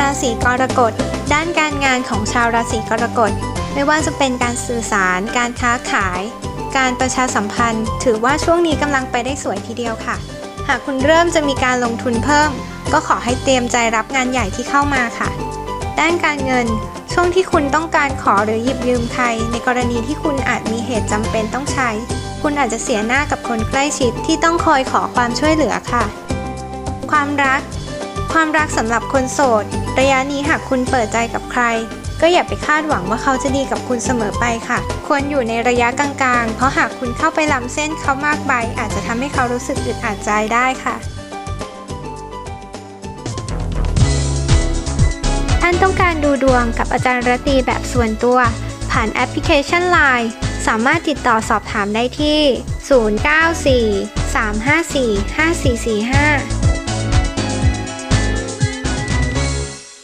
ราศีกรกฎ ด้านการงานของชาวราศีกรกฎ ไม่ว่าจะเป็นการสื่อสาร การค้าขาย การประชาสัมพันธ์ ถือว่าช่วงนี้กำลังไปได้สวยทีเดียวค่ะ หากคุณเริ่มจะมีการลงทุนเพิ่ม ก็ขอให้เตรียมใจรับงานใหญ่ที่เข้ามาค่ะ ด้านการเงิน ช่วงที่คุณต้องการขอหรือหยิบยืมใคร ในกรณีที่คุณอาจมีเหตุจำเป็นต้องใช้ คุณอาจจะเสียหน้ากับคนใกล้ชิดที่ต้องคอยขอความช่วยเหลือค่ะ ความรัก ความรักสำหรับคนโสด ระยะนี้หากคุณเปิดใจกับใคร ก็อย่าไปคาดหวังว่าเขาจะดีกับคุณเสมอไปค่ะ ควรอยู่ในระยะกลางๆ เพราะหากคุณเข้าไปล้ำเส้นเขามากไป อาจจะทำให้เขารู้สึกอึดอัดใจได้ค่ะท่านต้องการดูดวงกับอาจารย์รตีแบบส่วนตัว ผ่านแอปพลิเคชัน Line สามารถติดต่อสอบถามได้ที่ 094 354 5445